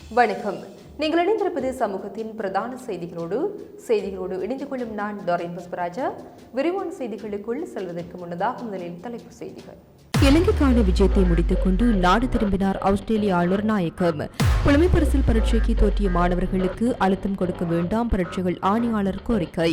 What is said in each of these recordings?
வணக்கம். நீங்கள் இணைந்திருப்பது சமூகத்தின் பிரதான செய்திகளோடு செய்திகளோடு இணைந்து கொள்ளும் நான் டொரைன் புஷ்பராஜா விரிவான செய்திகளுக்குள் செல்வதற்கு முன்னதாக முதலில் தலைப்பு செய்திகள். இலங்கைக்கான விஜயத்தை முடித்துக் கொண்டு நாடு திரும்பினார் ஆஸ்திரேலிய ஆளுநர் நாயக்கம் புலமை பரிசில் பரீட்சைக்கு தோற்றிய மாணவர்களுக்கு அழுத்தம் கொடுக்க வேண்டாம் பரீட்சைகள் ஆணையாளர் கோரிக்கை.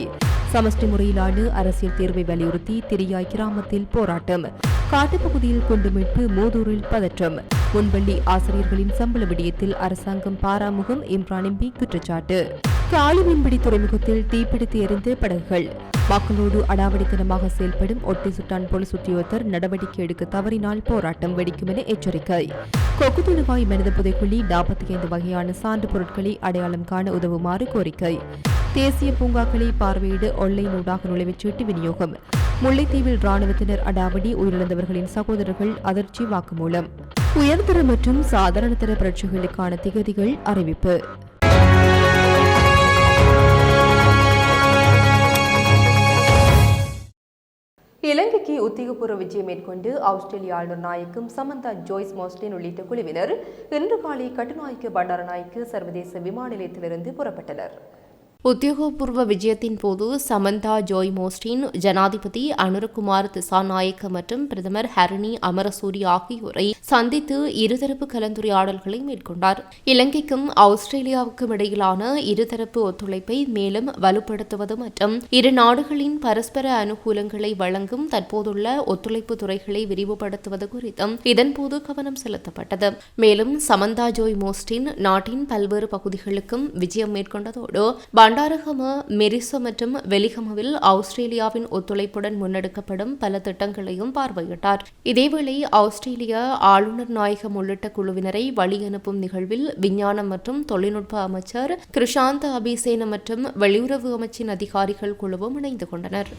சமஷ்டி முறையிலான அரசியல் தேர்வை வலியுறுத்தி திரியாய் கிராமத்தில் போராட்டம். காட்டுப்பகுதியில் குண்டுமீட்பு மூதூரில் பதற்றம். முன்பள்ளி ஆசிரியர்களின் சம்பள விடயத்தில் அரசாங்கம் பாராமுகம் இம்ரான் எம்பி குற்றச்சாட்டு. காலி மீன்பிடி துறைமுகத்தில் தீப்பிடித்து எரிந்த படகுகள். மக்களோடு அடாவடித்தனமாக செயல்படும் ஒட்டி சுட்டான் போலீஸ் உத்தியோகத்தர் நடவடிக்கை எடுக்க தவறினால் போராட்டம் வெடிக்கும் என எச்சரிக்கை. கொக்குதுணுவாய் மனித புதைக்குழி நாற்பத்தி ஐந்து வகையான சான்று பொருட்களை அடையாளம் காண உதவுமாறு கோரிக்கை. தேசிய பூங்காக்களை பார்வையிட ஆன்லைன் ஊடாக நுழைவுச்சீட்டு விநியோகம். முல்லைத்தீவில் ராணுவத்தினர் அடாவடி உயிரிழந்தவர்களின் சகோதரர்கள் அதிர்ச்சி வாக்குமூலம். உயர்தர மற்றும் சாதாரணதர பிரட்சிகளுக்கான பரீட்சைகளுக்கான திகதிகள் அறிவிப்பு. இலங்கைக்கு உத்தியோகபூர்வ விஜயம் மேற்கொண்டு ஆஸ்திரேலிய ஆளுநர் நாயக்கும் சமந்தா ஜோய்ஸ் மோஸ்டின் உள்ளிட்ட குழுவினர் இன்று காலை கட்டுநாயக்க பண்டாரநாயக்கு சர்வதேச விமான நிலையத்திலிருந்து புறப்பட்டனர். உத்தியோகபூர்வ விஜயத்தின் போது சமந்தா ஜோய் மோஸ்டின் ஜனாதிபதி அனுரகுமார் திசாநாயக்க மற்றும் பிரதமர் ஹரணி அமரசூரி ஆகியோரை சந்தித்து இருதரப்பு கலந்துரையாடல்களை மேற்கொண்டார். இலங்கைக்கும் ஆஸ்திரேலியாவுக்கும் இடையிலான இருதரப்பு ஒத்துழைப்பை மேலும் வலுப்படுத்துவது மற்றும் இரு நாடுகளின் பரஸ்பர அனுகூலங்களை வழங்கும் தற்போதுள்ள ஒத்துழைப்பு துறைகளை விரிவுபடுத்துவது குறித்தும் இதன்போது கவனம் செலுத்தப்பட்டது. மேலும் சமந்தா ஜோய் மோஸ்டின் நாட்டின் பல்வேறு பகுதிகளுக்கும் விஜயம் மேற்கொண்டதோடு பண்டாரகம மெரிசோ மற்றும் வெலிகமவில் ஆஸ்திரேலியாவின் ஒத்துழைப்புடன் முன்னெடுக்கப்படும் பல திட்டங்களையும் பார்வையிட்டார். இதேவேளை ஆஸ்திரேலிய ஆளுநர் நாயகம் உள்ளிட்ட குழுவினரை வழி அனுப்பும் நிகழ்வில் விஞ்ஞானம் மற்றும் தொழில்நுட்ப அமைச்சர் கிருஷாந்த் அபிசேன மற்றும் வெளியுறவு அமைச்சின் அதிகாரிகள் குழுவும் இணைந்து கொண்டனர்.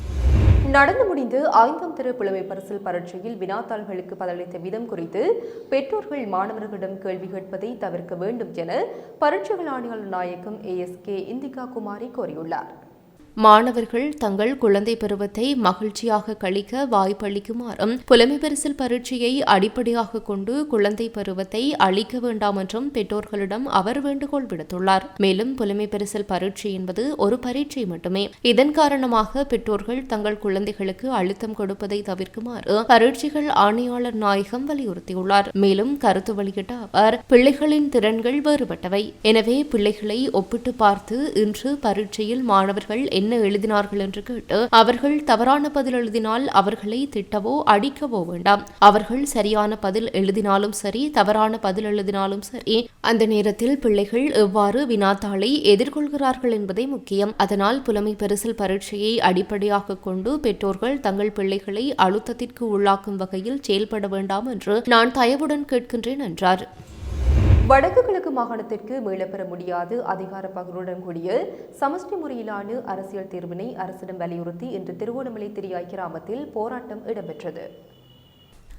நடந்து முடிந்து ஐந்தாம் தர புலமை பரிசில் பரீட்சையில் வினாத்தாள்களுக்கு பதிலளித்த விதம் குறித்து பெற்றோர்கள் மாணவர்களிடம் கேள்வி கேட்பதை தவிர்க்க வேண்டும் என பரீட்சைகள் ஆணையாளர் நாயகம் ஏஎஸ்கே இந்திகா குமாரி கோரியுள்ளார் மாணவர்கள் தங்கள் குழந்தை பருவத்தை மகிழ்ச்சியாக கழிக்க வாய்ப்பளிக்குமாறும் புலமை பரிசில் பரீட்சையை அடிப்படையாக கொண்டு குழந்தை பருவத்தை அளிக்க வேண்டாம் என்றும் பெற்றோர்களிடம் அவர் வேண்டுகோள் விடுத்துள்ளார். மேலும் புலமை பரிசில் பரீட்சை என்பது ஒரு பரீட்சை மட்டுமே. இதன் காரணமாக பெற்றோர்கள் தங்கள் குழந்தைகளுக்கு அழுத்தம் கொடுப்பதை தவிர்க்குமாறு பரீட்சைகள் ஆணையாளர் நாயகம் வலியுறுத்தியுள்ளார். மேலும் கருத்து வெளியிட்ட அவர் பிள்ளைகளின் திறன்கள் வேறுபட்டவை. எனவே பிள்ளைகளை ஒப்பிட்டு பார்த்து இன்று பரீட்சையில் மாணவர்கள் என்ன எழுதினார்கள் என்று கேட்டு அவர்கள் தவறான பதில் எழுதினால் அவர்களை திட்டவோ அடிக்கவோ வேண்டாம். அவர்கள் சரியான பதில் எழுதினாலும் சரி தவறான பதில் எழுதினாலும் சரி அந்த நேரத்தில் பிள்ளைகள் எவ்வாறு வினாத்தாளை எதிர்கொள்கிறார்கள் என்பதே முக்கியம். அதனால் புலமை பரிசில் பரீட்சையை அடிப்படையாக கொண்டு பெற்றோர்கள் தங்கள் பிள்ளைகளை அழுத்தத்திற்கு உள்ளாக்கும் வகையில் செயல்பட வேண்டாம் என்று நான் தயவுடன் கேட்கின்றேன் என்றார். வடக்கு கிழக்கு மாகாணத்திற்கு மீளப்பெற முடியாது. அதிகார பகிர்வுடன் கூடிய சமஷ்டி முறையிலான அரசியல் தீர்வினை அரசிடம் வலியுறுத்தி இன்று திருகோணமலை திரியாய் கிராமத்தில் போராட்டம் இடம்பெற்றது.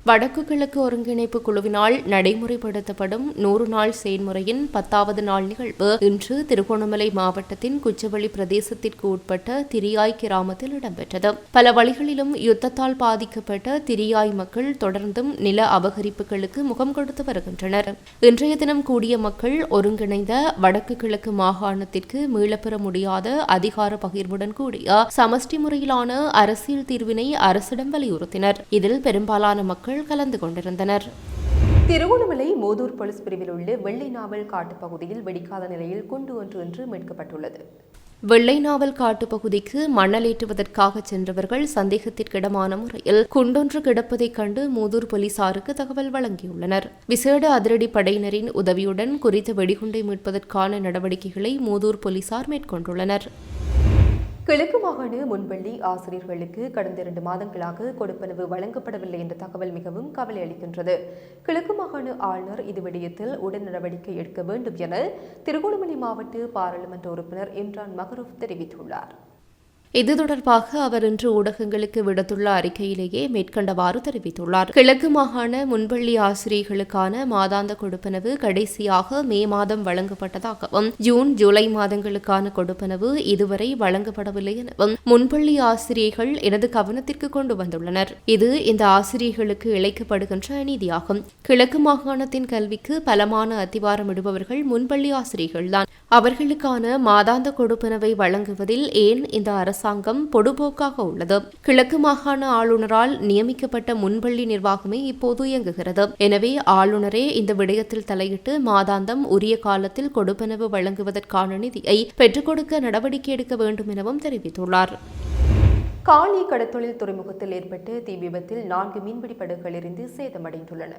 வடக்கு கிழக்கு ஒருங்கிணைப்பு குழுவினால் நடைமுறைப்படுத்தப்படும் நூறு நாள் செயல்முறையின் பத்தாவது நாள் நிகழ்வு இன்று திருகோணமலை மாவட்டத்தின் குச்சவெளி பிரதேசத்திற்கு உட்பட்ட திரியாய் கிராமத்தில் இடம்பெற்றது. பல வழிகளிலும் யுத்தத்தால் பாதிக்கப்பட்ட திரியாய் மக்கள் தொடர்ந்தும் நில அபகரிப்புகளுக்கு முகம் கொடுத்து வருகின்றனர். இன்றைய தினம் கூடிய மக்கள் ஒருங்கிணைந்த வடக்கு கிழக்கு மாகாணத்திற்கு மீளப்பெற முடியாத அதிகார பகிர்வுடன் கூடிய சமஷ்டி முறையிலான அரசியல் தீர்வினை அரசிடம் வலியுறுத்தினர். இதில் பெரும்பாலான மக்கள் கலந்து கொண்டிருந்தனர். திருகோணமலை மோதூர் போலீஸ் பிரிவில் உள்ள வெள்ளை நாவல் காட்டு பகுதியில் வெடிக்காத நிலையில் குண்டு ஒன்று ஒன்று மீட்கப்பட்டுள்ளது. வெள்ளை நாவல் காட்டு பகுதிக்கு மணலேற்றுவதற்காக சென்றவர்கள் சந்தேகத்திற்கிடமான முறையில் குண்டொன்று கிடப்பதைக் கண்டு மூதூர் போலீசாருக்கு தகவல் வழங்கியுள்ளனர். விசேட அதிரடி படையினரின் உதவியுடன் குறித்த வெடிகுண்டை மீட்பதற்கான நடவடிக்கைகளை மூதூர் போலீசார் மேற்கொண்டுள்ளனர். கிழக்கு மாகாண முன்பள்ளி ஆசிரியர்களுக்கு கடந்த இரண்டு மாதங்களாக கொடுப்பனவு வழங்கப்படவில்லை என்ற தகவல் மிகவும் கவலை அளிக்கின்றது. கிழக்கு மாகாண ஆளுநர் இது விடயத்தில் உடன் நடவடிக்கை எடுக்க வேண்டும் என திருகோணமலை மாவட்ட பாராளுமன்ற உறுப்பினர் இம்ரான் மகரூப் தெரிவித்துள்ளார். இது தொடர்பாக அவர் இன்று ஊடகங்களுக்கு விடுத்துள்ள அறிக்கையிலேயே மேற்கண்டவாறு தெரிவித்துள்ளார். கிழக்கு மாகாண முன்பள்ளி ஆசிரியர்களுக்கான மாதாந்த கொடுப்பனவு கடைசியாக மே மாதம் வழங்கப்பட்டதாகவும் ஜூன் ஜூலை மாதங்களுக்கான கொடுப்பனவு இதுவரை வழங்கப்படவில்லை எனவும் முன்பள்ளி ஆசிரியர்கள் எனது கவனத்திற்கு கொண்டு வந்துள்ளனர். இது இந்த ஆசிரியர்களுக்கு இழைக்கப்படுகின்ற அநீதியாகும். கிழக்கு மாகாணத்தின் கல்விக்கு பலமான அத்திவாரமிடுபவர்கள் முன்பள்ளி ஆசிரியர்கள்தான். அவர்களுக்கான மாதாந்த கொடுப்பனவை வழங்குவதில் ஏன் இந்த அரசு அரசாங்கம் பொடுபோக்காக உள்ளது. கிழக்கு மாகாண ஆளுநரால் நியமிக்கப்பட்ட முன்பள்ளி நிர்வாகமே இப்போது இயங்குகிறது. எனவே ஆளுநரே இந்த விடயத்தில் தலையிட்டு மாதாந்தம் உரிய காலத்தில் கொடுப்பனவு வழங்குவதற்கான நிதியை பெற்றுக் கொடுக்க நடவடிக்கை எடுக்க வேண்டும் எனவும் தெரிவித்துள்ளார். காலி கடத்தொழில் துறைமுகத்தில் ஏற்பட்ட தீ விபத்தில் நான்கு மீன்பிடி படகுகள் இருந்து சேதமடைந்துள்ளன.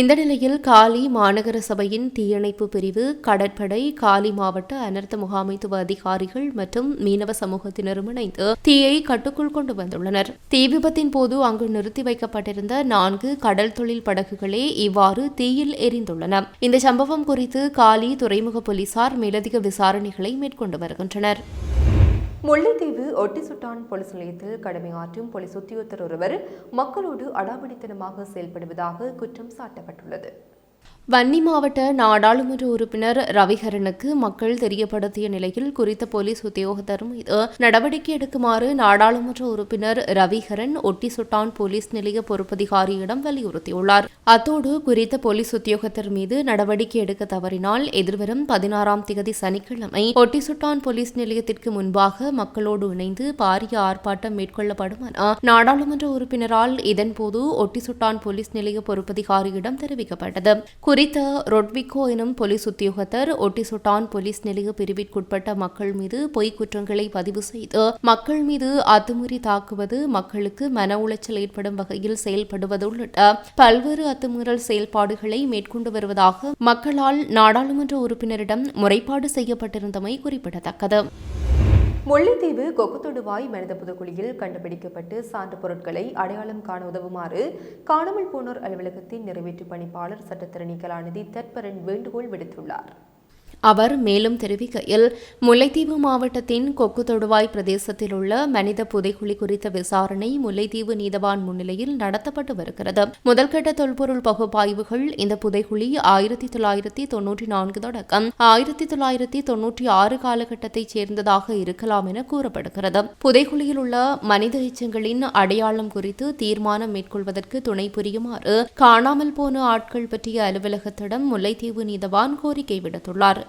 இந்த நிலையில் காலி மாநகர சபையின் தீயணைப்பு பிரிவு கடற்படை காலி மாவட்ட அனர்த்த முகாமைத்துவ அதிகாரிகள் மற்றும் மீனவ சமூகத்தினரும் இணைந்து தீயை கட்டுக்குள் கொண்டு வந்துள்ளனர். தீ விபத்தின் போது அங்கு நிறுத்தி வைக்கப்பட்டிருந்த நான்கு கடல் தொழில் படகுகளே இவ்வாறு தீயில் எரிந்துள்ளன. இந்த சம்பவம் குறித்து காலி துறைமுக போலீசார் மேலதிக விசாரணைகளை மேற்கொண்டு வருகின்றனர். முல்லைத்தீவு ஒட்டிசுட்டான் போலீஸ் நிலையத்தில் கடமையாற்றும் போலீஸ் உத்தியோகத்தர் ஒருவர் மக்களோடு அடாவடித்தனமாக செயல்படுவதாக குற்றம் சாட்டப்பட்டுள்ளது. வன்னி மாவட்ட நாடாளுமன்ற உறுப்பினர் ரவிகரனுக்கு மக்கள் தெரியப்படுத்திய நிலையில் குறித்த போலீஸ் உத்தியோகத்தர் மீது நடவடிக்கை எடுக்குமாறு நாடாளுமன்ற உறுப்பினர் ரவிகரன் ஒட்டி சுட்டான் போலீஸ் நிலைய பொறுப்பதிகாரியிடம் வலியுறுத்தியுள்ளார். அத்தோடு குறித்த போலீஸ் உத்தியோகத்தர் மீது நடவடிக்கை எடுக்க தவறினால் எதிர்வரும் பதினாறாம் தேதி சனிக்கிழமை ஒட்டி சுட்டான் போலீஸ் நிலையத்திற்கு முன்பாக மக்களோடு இணைந்து பாரிய ஆர்ப்பாட்டம் மேற்கொள்ளப்படும் என நாடாளுமன்ற உறுப்பினரால் இதன்போது ஒட்டி சுட்டான் போலீஸ் நிலைய பொறுப்பதிகாரியிடம் தெரிவிக்கப்பட்டது. குறித்த ரொட்விகோ எனும் போலீஸ் உத்தியோகத்தர் ஒட்டிசுட்டான் போலீஸ் நிலைய பிரிவிற்குட்பட்ட மக்கள் மீது பொய்க் குற்றங்களை பதிவு செய்து மக்கள் மீது அத்துமீறி தாக்குவது மக்களுக்கு மன உளைச்சல் ஏற்படும் வகையில் செயல்படுவது உள்ளிட்ட பல்வேறு அத்துமீறல் செயல்பாடுகளை மேற்கொண்டு வருவதாக மக்களால் நாடாளுமன்ற உறுப்பினரிடம் முறைப்பாடு செய்யப்பட்டிருந்தமை குறிப்பிடத்தக்கது. முல்லைத்தீவு கொக்குத்தொடுவாய் மனித புதுக்குழியில் கண்டுபிடிக்கப்பட்டு சான்று பொருட்களை அடையாளம் காண உதவுமாறு காணாமல் போனோர் அலுவலகத்தின் நிறைவேற்று பணிப்பாளர் சட்டத்திரணி கலாநிதி தற்பரன் வேண்டுகோள் விடுத்துள்ளார். அவர் மேலும் தெரிவிக்கையில் முல்லைத்தீவு மாவட்டத்தின் கொக்கு தொடுவாய் பிரதேசத்தில் உள்ள மனித புதைக்குழி குறித்த விசாரணை முல்லைத்தீவு நீதவான் முன்னிலையில் நடத்தப்பட்டு வருகிறது. முதல்கட்ட தொல்பொருள் பகுப்பாய்வுகள் இந்த புதைக்குழி ஆயிரத்தி தொள்ளாயிரத்தி தொன்னூற்றி நான்கு தொடக்கம். ஆயிரத்தி தொள்ளாயிரத்தி தொன்னூற்றி ஆறு காலகட்டத்தைச் சேர்ந்ததாக இருக்கலாம் என கூறப்படுகிறது. புதைக்குழியில் உள்ள மனித எச்சங்களின் அடையாளம் குறித்து தீர்மானம் மேற்கொள்வதற்கு துணை புரியுமாறு காணாமல் போன ஆட்கள் பற்றிய அலுவலகத்திடம் முல்லைத்தீவு நீதவான் கோரிக்கை விடுத்துள்ளார்.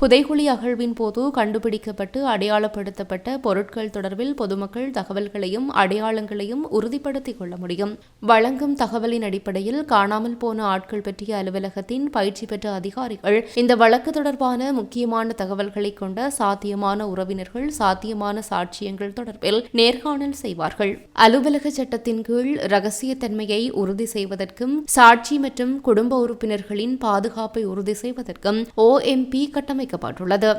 புதைகுழி அகழ்வின் போது கண்டுபிடிக்கப்பட்டு அடையாளப்படுத்தப்பட்ட பொருட்கள் தொடர்பில் பொதுமக்கள் தகவல்களையும் அடையாளங்களையும் உறுதிப்படுத்திக் கொள்ள முடியும். வழங்கும் தகவலின் அடிப்படையில் காணாமல் போன ஆட்கள் பற்றிய அலுவலகத்தின் பயிற்சி பெற்ற அதிகாரிகள் இந்த வழக்கு தொடர்பான முக்கியமான தகவல்களை கொண்ட சாத்தியமான உறவினர்கள் சாத்தியமான சாட்சியங்கள் தொடர்பில் நேர்காணல் செய்வார்கள். அலுவலக சட்டத்தின் கீழ் ரகசியத்தன்மையை உறுதி செய்வதற்கும் சாட்சி மற்றும் குடும்ப உறுப்பினர்களின் பாதுகாப்பை உறுதி செய்வதற்கும் ஓஎம்பி கட்டமைக்கப்பட்டுள்ளது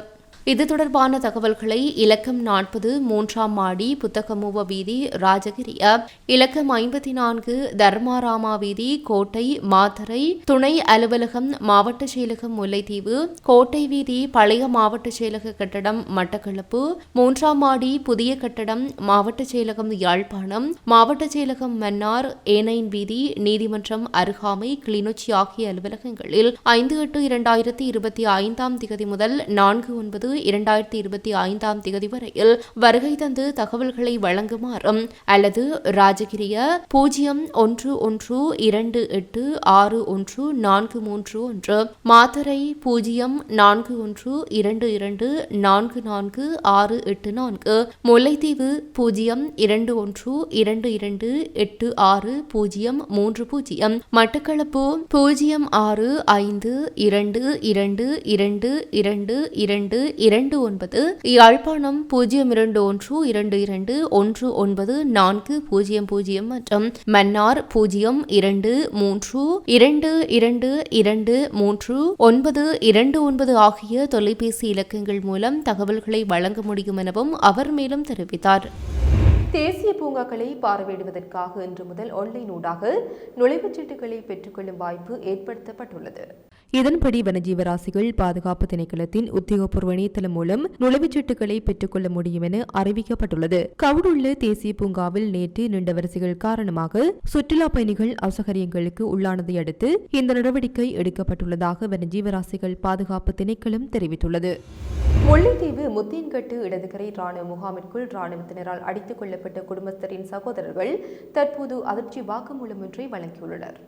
இது தொடர்பான தகவல்களை இலக்கம் நாற்பது மூன்றாம் மாடி புத்தகமூவ வீதி ராஜகிரிய இலக்கம் ஐம்பத்தி நான்கு தர்மாராமா வீதி கோட்டை மாத்தரை துணை அலுவலகம் மாவட்ட செயலகம் முல்லைத்தீவு கோட்டை வீதி பழைய மாவட்ட செயலக கட்டடம் மட்டக்களப்பு மூன்றாம் மாடி புதிய கட்டடம் மாவட்ட செயலகம் யாழ்ப்பாணம் மாவட்ட செயலகம் மன்னார் ஏனைன் வீதி நீதிமன்றம் அருகாமை கிளிநொச்சி ஆகிய அலுவலகங்களில் ஐந்து எட்டு இரண்டாயிரத்தி இருபத்தி ஐந்தாம் திகதி முதல் நான்கு ஒன்பது இரண்டாயிரத்தி இருபத்தி ஐந்தாம் தேதி வரையில் வருகை தந்து தகவல்களை வழங்குமாறும் அல்லது ராஜகிரிய பூஜ்ஜியம் ஒன்று ஒன்று இரண்டு எட்டு ஆறு ஒன்று நான்கு மூன்று ஒன்று மாத்தரை பூஜ்ஜியம் நான்கு ஒன்று இரண்டு இரண்டு நான்கு நான்கு ஆறு எட்டு நான்கு முல்லைத்தீவு பூஜ்ஜியம் இரண்டு ஒன்று இரண்டு இரண்டு எட்டு ஆறு பூஜ்ஜியம் மூன்று பூஜ்ஜியம் மட்டக்களப்பு பூஜ்ஜியம் ஆறு ஐந்து இரண்டு இரண்டு இரண்டு இரண்டு இரண்டு இரண்டு ஒன்பது யாழ்ப்பாணம் பூஜ்ஜியம் இரண்டு ஒன்று இரண்டு இரண்டு ஒன்று ஒன்பது நான்கு பூஜ்ஜியம் பூஜ்ஜியம் மற்றும் மன்னார் பூஜ்ஜியம் இரண்டு மூன்று இரண்டு இரண்டு இரண்டு மூன்று ஒன்பது இரண்டு ஒன்பது ஆகிய தொலைபேசி இலக்கங்கள் மூலம் தகவல்களை வழங்க முடியும் எனவும் அவர் மேலும் தெரிவித்தார். தேசிய பூங்காக்களை பார்வையிடுவதற்காக இன்று முதல் ஆன்லைன் ஊடாக நுழைவுச் சீட்டுகளை பெற்றுக்கொள்ளும் வாய்ப்பு ஏற்படுத்தப்பட்டுள்ளது. இதன்படி வனஜீவராசிகள் பாதுகாப்பு திணைக்களத்தின் உத்தியோகபூர்வ இணையதளம் மூலம் நுழைவுச்சீட்டுகளை பெற்றுக்கொள்ள முடியும் என அறிவிக்கப்பட்டுள்ளது. கவுடுள்ள தேசிய பூங்காவில் நேற்று நீண்ட வரிசைகள் காரணமாக சுற்றுலா பயணிகள் அசகரியங்களுக்கு உள்ளானதை அடுத்து இந்த நடவடிக்கை எடுக்கப்பட்டுள்ளதாக வனஜீவராசிகள் பாதுகாப்பு திணைக்களம் தெரிவித்துள்ளது. முல்லைத்தீவு முத்தியன்கட்டு இடதுகரை ராணுவ முகாமிற்குள் ராணுவத்தினரால் அடித்துக் கொள்ளப்பட்ட குடும்பஸ்தரின் சகோதரர்கள் தற்போது அதிர்ச்சி வாக்குமூலம் ஒன்றை வழங்கியுள்ளனர்.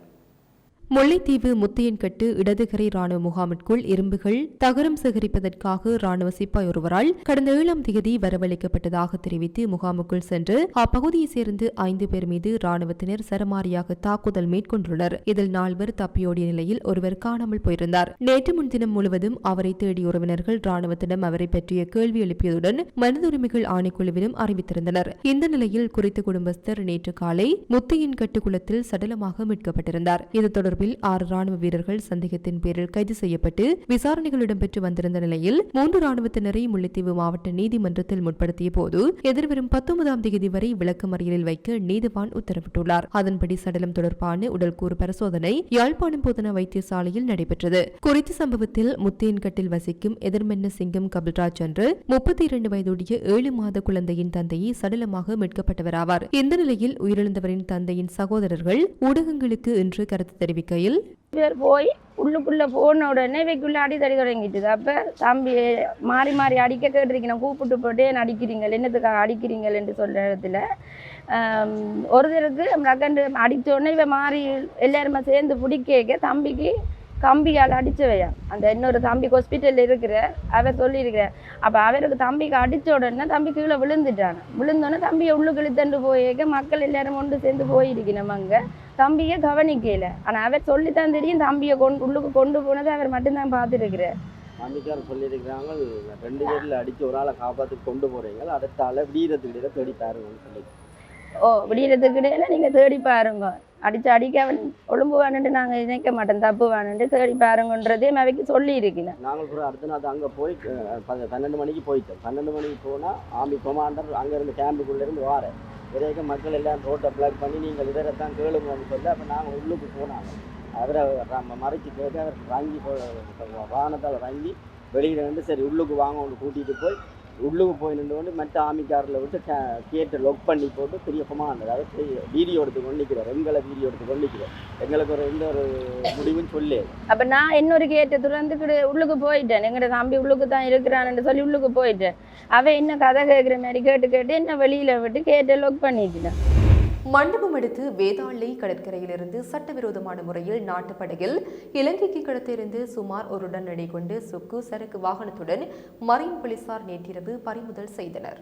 முல்லைத்தீவு முத்தையன்கட்டு இடதுகரை ராணுவ முகாமிற்குள் இரும்புகள் தகரம் சேகரிப்பதற்காக ராணுவ சிப்பாய் ஒருவரால் கடந்த ஏழாம் தேதி வரவழைக்கப்பட்டதாக தெரிவித்து முகாமுக்குள் சென்று அப்பகுதியைச் சேர்ந்து ஐந்து பேர் மீது ராணுவத்தினர் சரமாரியாக தாக்குதல் மேற்கொண்டுள்ளனர். இதில் நால்வர் தப்பியோடிய நிலையில் ஒருவர் காணாமல் போயிருந்தார். நேற்று முன்தினம் முழுவதும் அவரை தேடிய உறவினர்கள் ராணுவத்திடம் அவரை பற்றிய கேள்வி எழுப்பியதுடன் மனித உரிமைகள் ஆணைக்குழுவிலும் அறிவித்திருந்தனர். இந்த நிலையில் குறித்த குடும்பஸ்தர் நேற்று காலை முத்தையன்கட்டு குளத்தில் சடலமாக மீட்கப்பட்டிருந்தார். இது தொடர்பில் ஆறு ராணுவ வீரர்கள் சந்தேகத்தின் பேரில் கைது செய்யப்பட்டு விசாரணைகள் இடம்பெற்று வந்திருந்த நிலையில் மூன்று ராணுவத்தினரை முல்லைத்தீவு மாவட்ட நீதிமன்றத்தில் முற்படுத்திய போது எதிர்வரும் பத்தொன்பதாம் தேதி வரை விளக்கமறியலில் வைக்க நீதிவான் உத்தரவிட்டுள்ளார். அதன்படி சடலம் தொடர்பான உடல்கூறு பரிசோதனை யாழ்ப்பாணம் போதனா வைத்தியசாலையில் நடைபெற்றது. குறித்த சம்பவத்தில் முத்தியன்கட்டில் வசிக்கும் எதிர்மென்ன சிங்கம் கபில்ராஜ் என்று முப்பத்தி இரண்டு வயதுடைய ஏழு மாத குழந்தையின் தந்தையை சடலமாக மீட்கப்பட்டவராவார் இந்த நிலையில் உயிரிழந்தவரின் தந்தையின் சகோதரர்கள் ஊடகங்களுக்கு இன்று கருத்து தெரிவிக்கையில் பேர் போய் உள்ளுக்குள்ள போன உடனே வைக்குள்ள அடித்தடி தொடங்கிட்டுது அப்ப தம்பி மாறி மாறி அடிக்க கேட்டிருக்கணும் கூப்பிட்டு போட்டு அடிக்கிறீங்க என்னத்துக்காக அடிக்கிறீங்கள் என்று சொல்ற இடத்துல ஒருத்தருக்கு ரக்கண்டு அடிச்ச உடனே இவன் மாறி எல்லாருமே சேர்ந்து பிடிக்க தம்பிக்கு கம்பியால் அடிச்சவையா? அந்த இன்னொரு தம்பி ஹாஸ்பிட்டலில் இருக்கிற அவர் சொல்லியிருக்கிறார் அப்போ அவருக்கு தம்பிக்கு அடிச்ச உடனே தம்பி கீழே விழுந்துட்டான். விழுந்தோடனே தம்பியை உள்ளுக்கு இழுத்தண்டு போயிருக்க மக்கள் எல்லாரும் ஒன்று சேர்ந்து போயிருக்கணும் அங்கே. தம்பியை கவனிக்கல. ஆனால் அவர் சொல்லித்தான் தெரியும் தம்பியை கொண்டு உள்ளுக்கு கொண்டு போனதை அவர் மட்டும்தான் பார்த்துருக்கிறார். மாமிக்கார் சொல்லியிருக்கிறாங்க ரெண்டு பேரில் அடித்து ஒரு ஆளை காப்பாற்றி கொண்டு போகிறீங்க அடுத்த ஆளை விடியறதுக்கிட்ட தேடி பாருங்கன்னு சொல்லி ஓ விடியறதுக்கு இடையில நீங்கள் தேடி பாருங்க. அடித்து அடிக்க அவன் ஒழுங்கு வேணுன்ட்டு நாங்கள் நினைக்க மாட்டோம். தப்பு வேணுன்ட்டு தேடி பாருங்கன்றதே மவைக்கு சொல்லி இருக்கணும் நாங்கள் கூட அடுத்த நாள் அங்கே போய் பன்னெண்டு மணிக்கு போயிட்டோம். பன்னெண்டு மணிக்கு போனால் ஆர்மி கொமாண்டர் அங்கேருந்து கேம்புக்குள்ளேருந்து வாரேன். விரைக்க மக்கள் எல்லாம் ரோட்டை பிளாக் பண்ணி நீங்கள் இதரைத்தான் கேளுங்கன்னு சொல்லி அப்போ நாங்கள் உள்ளுக்கு போனாங்க. அவரை நம்ம மறைச்சி கேட்க அவர் வாங்கி வாகனத்தால் வாங்கி வெளியில் வந்து சரி உள்ளுக்கு வாங்க ஒன்று கூட்டிகிட்டு போய் உள்ளுக்கு போய் நின்று கொண்டு மற்ற ஆமிக்காரில் விட்டு கேட்டை லொக் பண்ணி போட்டு பெரிய அந்த அதாவது வீடியோ எடுத்து கொண்டிருக்கிறோம் எங்களை வீடியோ எடுத்து கொண்டிருக்கிறோம் எங்களுக்கு ஒரு எந்த ஒரு முடிவும் சொல்லு அப்போ நான் இன்னொரு கேட்டை துறந்து உள்ளுக்கு போயிட்டேன். எங்கட தம்பி உள்ளுக்கு தான் இருக்கிறான்னு சொல்லி உள்ளுக்கு போயிட்டேன். அவன் என்ன கதை கேட்குற மாதிரி கேட்டு கேட்டு என்ன வெளியில் விட்டு கேட்டை லொக் பண்ணிட்டேன் மண்டபம் எடுத்து வேதாளை கடற்கரையிலிருந்து சட்டவிரோதமான முறையில் நாட்டுப்படகில் இலங்கைக்கு கடத்திலிருந்து சுமார் ஒரு டன் எடை கொண்டு சுக்கு சரக்கு வாகனத்துடன் மரைன் போலீசார் நேற்றிரவு பறிமுதல் செய்தனர்.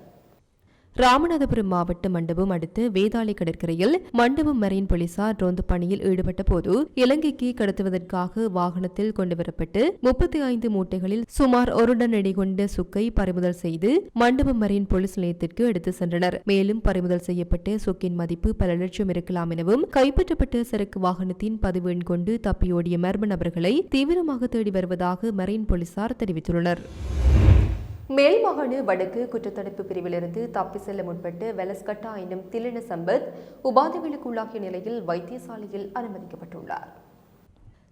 ராமநாதபுரம் மாவட்ட மண்டபம் அடுத்து வேதாளை கடற்கரையில் மண்டபம் மரைன் போலீசார் ரோந்து பணியில் ஈடுபட்ட போது இலங்கைக்கு கடத்துவதற்காக வாகனத்தில் கொண்டுவரப்பட்டு முப்பத்தி ஐந்து மூட்டைகளில் சுமார் ஒரு டன் எடை கொண்ட சுக்கை பறிமுதல் செய்து மண்டபம் மரைன் போலீஸ் நிலையத்திற்கு எடுத்து சென்றனர். மேலும் பறிமுதல் செய்யப்பட்ட சுக்கின் மதிப்பு பல லட்சம் இருக்கலாம் எனவும் கைப்பற்றப்பட்ட சரக்கு வாகனத்தின் பதிவு எண் கொண்டு தப்பியோடிய மர்ம நபர்களை தீவிரமாக தேடி வருவதாக மரைன் போலீசார் தெரிவித்துள்ளனர். மேல் வடக்கு குற்றத்தடுப்பு பிரிவிலிருந்து தப்பி செல்ல முற்பட்டு வெலஸ்கட்டா எனும் திலின சம்பத் உபாதைகளுக்கு உள்ளாகிய நிலையில் வைத்தியசாலையில் அனுமதிக்கப்பட்டுள்ளார்.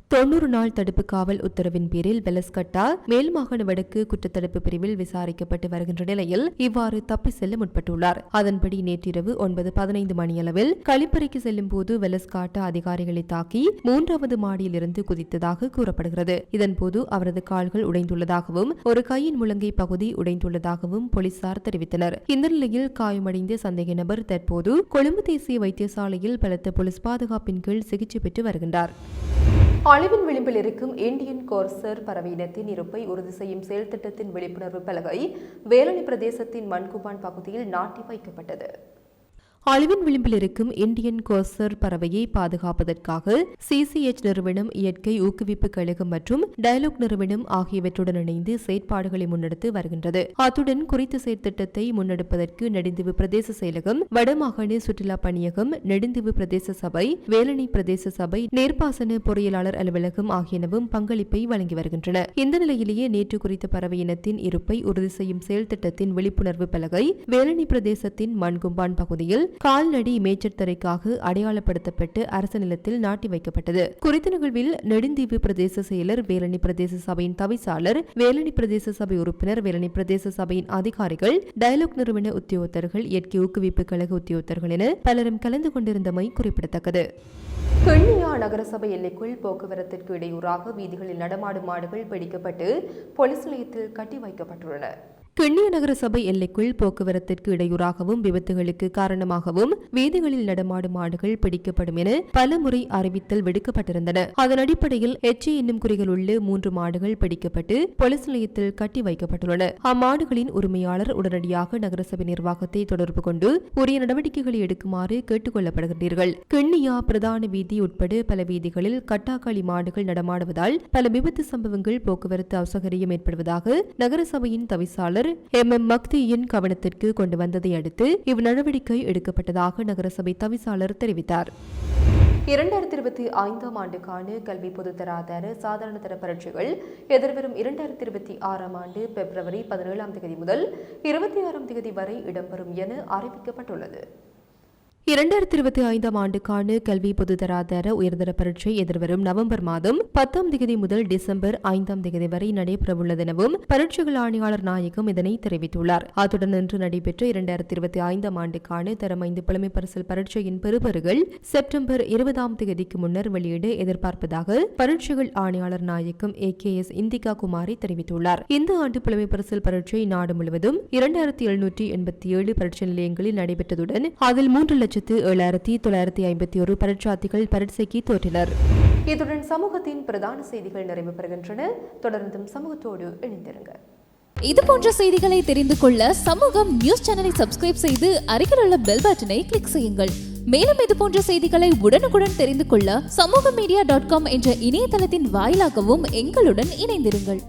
தொன்னூறு நாள் தடுப்பு காவல் உத்தரவின் பேரில் வெலஸ்கட்டா மேல் மாகாண வடக்கு குற்றத்தடுப்பு பிரிவில் விசாரிக்கப்பட்டு வருகின்ற நிலையில் இவ்வாறு தப்பி செல்ல முற்பட்டுள்ளார். அதன்படி நேற்றிரவு ஒன்பது பதினைந்து மணியளவில் கழிப்பறைக்கு செல்லும் போது வெலஸ்காட்டா அதிகாரிகளை தாக்கி மூன்றாவது மாடியிலிருந்து குதித்ததாக கூறப்படுகிறது. இதன்போது அவரது கால்கள் உடைந்துள்ளதாகவும் ஒரு கையின் முழங்கை பகுதி உடைந்துள்ளதாகவும் போலீசார் தெரிவித்தனர். இந்த நிலையில் காயமடைந்த சந்தேக நபர் தற்போது கொழும்பு தேசிய வைத்தியசாலையில் பலத்த போலீஸ் பாதுகாப்பின் கீழ் சிகிச்சை பெற்று வருகின்றார். அழிவின் விளிம்பில் இருக்கும் இந்தியன் கோர்சர் பறவையினத்தின் இருப்பை உறுதி செய்யும் செயல் திட்டத்தின் விழிப்புணர்வு பலகை வேலணி பிரதேசத்தின் மண்குபான் பகுதியில் நாட்டி வைக்கப்பட்டது. அழிவின் விளிம்பில் இருக்கும் இந்தியன் கோசர் பறவையை பாதுகாப்பதற்காக சிசிஎச் நிறுவனம் இயற்கை ஊக்குவிப்பு கழகம் மற்றும் டயலாக் நிறுவனம் ஆகியவற்றுடன் இணைந்து செயற்பாடுகளை முன்னெடுத்து வருகின்றது. அத்துடன் குறித்த செயற்திட்டத்தை முன்னெடுப்பதற்கு நெடுந்தீவு பிரதேச செயலகம் வடமாகாண சுற்றுலா பணியகம் நெடுந்தீவு பிரதேச சபை வேலணை பிரதேச சபை நேர்ப்பாசன பொறியியலாளர் அலுவலகம் ஆகியனவும் பங்களிப்பை வழங்கி வருகின்றன. இந்த நிலையிலேயே நேற்று குறித்த பறவை இனத்தின் இருப்பை உறுதி செய்யும் செயல் திட்டத்தின் விழிப்புணர்வு பலகை வேலணி பிரதேசத்தின் மண்கும்பான் பகுதியில் கால்நடை மேய்ச்சல் அடையாளப்படுத்தப்பட்டு அரசு நிலத்தில் நாட்டி வைக்கப்பட்டது. குறித்த நிகழ்வில் நெடுந்தீவு பிரதேச செயலர் வேலணி பிரதேச சபையின் தவிசாளர் வேலணி பிரதேச சபை உறுப்பினர் வேலணி பிரதேச சபையின் அதிகாரிகள் டயலாக் நிறுவன உத்தியோகத்தர்கள் இயற்கை ஊக்குவிப்பு கழக உத்தியோகத்தர்கள் என பலரும் கலந்து கொண்டிருந்தமை குறிப்பிடத்தக்கது. கிண்ணியா நகரசபை எல்லைக்குள் போக்குவரத்திற்கு இடையூறாக வீதிகளில் நடமாடும் மாடுகள் பிடிக்கப்பட்டு போலீஸ் நிலையத்தில் கட்டி வைக்கப்பட்டுள்ளன. கிண்ணிய நகர சபை எல்லைக்குள் போக்குவரத்திற்கு இடையூறாகவும் விபத்துகளுக்கு காரணமாகவும் வீதிகளில் நடமாடும் மாடுகள் பிடிக்கப்படும் என பல முறை அறிவித்தல் விடுக்கப்பட்டிருந்தன. அதன் அடிப்படையில் எச்ஏ என்னும் குறிகள் உள்ள மூன்று மாடுகள் பிடிக்கப்பட்டு போலீஸ் நிலையத்தில் கட்டி வைக்கப்பட்டுள்ளன. அம்மாடுகளின் உரிமையாளர் உடனடியாக நகரசபை நிர்வாகத்தை தொடர்பு கொண்டு உரிய நடவடிக்கைகளை எடுக்குமாறு கேட்டுக் கொள்ளப்படுகின்றீர்கள் கிண்ணியா பிரதான வீதி உட்பட பல வீதிகளில் கட்டாக்காளி மாடுகள் நடமாடுவதால் பல விபத்து சம்பவங்கள் போக்குவரத்து அசௌகரியம் ஏற்படுவதாக நகரசபையின் தவிசாளர் எம். எம். மக்தியின் கவனத்திற்கு கொண்டு வந்ததை அடுத்து இவ்நடவடிக்கை எடுக்கப்பட்டதாக நகரசபை தவிசாளர் தெரிவித்தார். இரண்டாயிரத்தி இருபத்தி ஐந்தாம் ஆண்டுக்கான கல்வி பொதுத்தராதர சாதாரண தர பரீட்சைகள் எதிர்வரும் இரண்டாயிரத்தி இருபத்தி ஆறாம் ஆண்டு பிப்ரவரி பதினேழாம் தேதி முதல் இருபத்தி ஆறாம் தேதி வரை இடம்பெறும் என அறிவிக்கப்பட்டுள்ளது. இரண்டாயிரத்தி இருபத்தி ஐந்தாம் ஆண்டுக்கான கல்வி பொதுதராதர உயர்தர பரீட்சை எதிர்வரும் நவம்பர் மாதம் பத்தாம் தேதி முதல் டிசம்பர் ஐந்தாம் தேதி வரை நடைபெறவுள்ளதெனவும் பரீட்சைகள் ஆணையாளர் நாயகம் இதனை தெரிவித்துள்ளார். அத்துடன் இன்று நடைபெற்ற இரண்டாயிரத்தி இருபத்தி ஐந்தாம் ஆண்டுக்கான தரம் ஐந்து புலமை பரிசல் பரீட்சையின் பெறுபர்கள் செப்டம்பர் இருபதாம் தேதிக்கு முன்னர் வெளியிட எதிர்பார்ப்பதாக பரீட்சைகள் ஆணையாளர் நாயகம் A K S Indika Kumari தெரிவித்துள்ளார். இந்த ஆண்டு புலமை பரிசல் பரீட்சை நாடு முழுவதும் இரண்டாயிரத்தி எழுநூற்றி எண்பத்தி ஏழு பரீட்சை நிலையங்களில் நடைபெற்றதுடன் அதில் மூன்று லட்சத்து ஏழாயிரத்தி தொள்ளாயிரத்தி ஐம்பத்தி ஒரு பரீட்சார்த்திகள் பரீட்சைக்கு தோற்றினர். இத்துடன் சமூகத்தின் பிரதான செய்திகள் நிறைவு பெறுகின்றன. தொடர்ந்தும் சமூகத்தோடு இணைந்திருங்கள் இது போன்ற செய்திகளை தெரிந்து கொள்ள சமூகம் நியூஸ் சேனலை சப்ஸ்கிரைப் செய்து அருகில் உள்ள பெல் பட்டனை கிளிக் செய்யுங்கள். மேலும் இது போன்ற செய்திகளை உடனுக்குடன் தெரிந்து கொள்ள சமூக மீடியா டாட் காம் என்ற இணையதளத்தின் வாயிலாகவும் எங்களுடன் இணைந்திருங்கள்.